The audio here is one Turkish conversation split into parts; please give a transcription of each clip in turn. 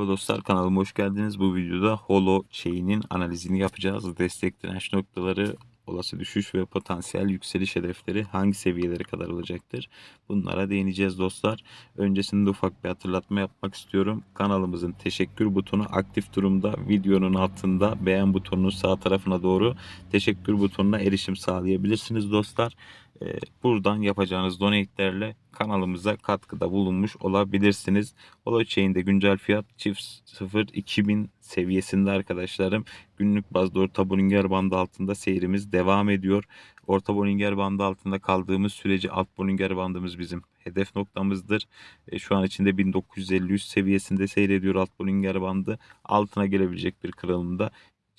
Merhaba dostlar kanalıma hoş geldiniz. Bu videoda Holo Chain'in analizini yapacağız. Destek direnç noktaları, olası düşüş ve potansiyel yükseliş hedefleri hangi seviyelere kadar olacaktır? Bunlara değineceğiz dostlar. Öncesinde ufak bir hatırlatma yapmak istiyorum. Kanalımızın teşekkür butonu aktif durumda. Videonun altında beğen butonunun sağ tarafına doğru teşekkür butonuna erişim sağlayabilirsiniz dostlar. Ee, Buradan yapacağınız donate'lerle kanalımıza katkıda bulunmuş olabilirsiniz. Holochain'de güncel fiyat çift 0 2000 seviyesinde arkadaşlarım. Günlük bazda orta Bollinger bandı altında seyrimiz devam ediyor. Orta Bollinger bandı altında kaldığımız sürece alt Bollinger bandımız bizim hedef noktamızdır. E, şu an içinde 1950 üst seviyesinde seyrediyor alt Bollinger bandı. Altına gelebilecek bir kırılımda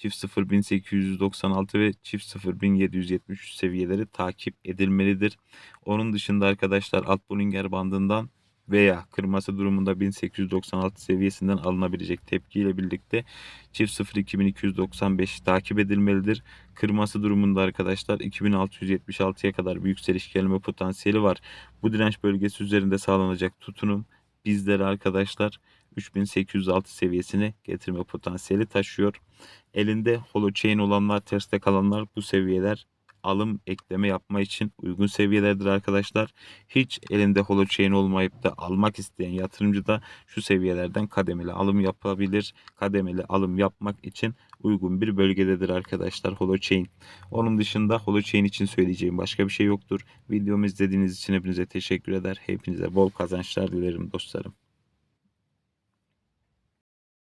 çift 0 1896 ve çift 0 1773 seviyeleri takip edilmelidir. Onun dışında arkadaşlar alt Bollinger bandından veya kırması durumunda 1896 seviyesinden alınabilecek tepkiyle birlikte çift 0 2295 takip edilmelidir. Kırması durumunda arkadaşlar 2676'ya kadar bir yükseliş gelme potansiyeli var. Bu direnç bölgesi üzerinde sağlanacak tutunum bizleri arkadaşlar 3806 seviyesine getirme potansiyeli taşıyor. Elinde holochain olanlar, terste kalanlar bu seviyeler alım ekleme yapma için uygun seviyelerdir arkadaşlar. Hiç elinde holochain olmayıp da almak isteyen yatırımcı da şu seviyelerden kademeli alım yapabilir. Kademeli alım yapmak için uygun bir bölgededir arkadaşlar holochain. Onun dışında holochain için söyleyeceğim başka bir şey yoktur. Videomu izlediğiniz için hepinize teşekkür eder. Hepinize bol kazançlar dilerim dostlarım.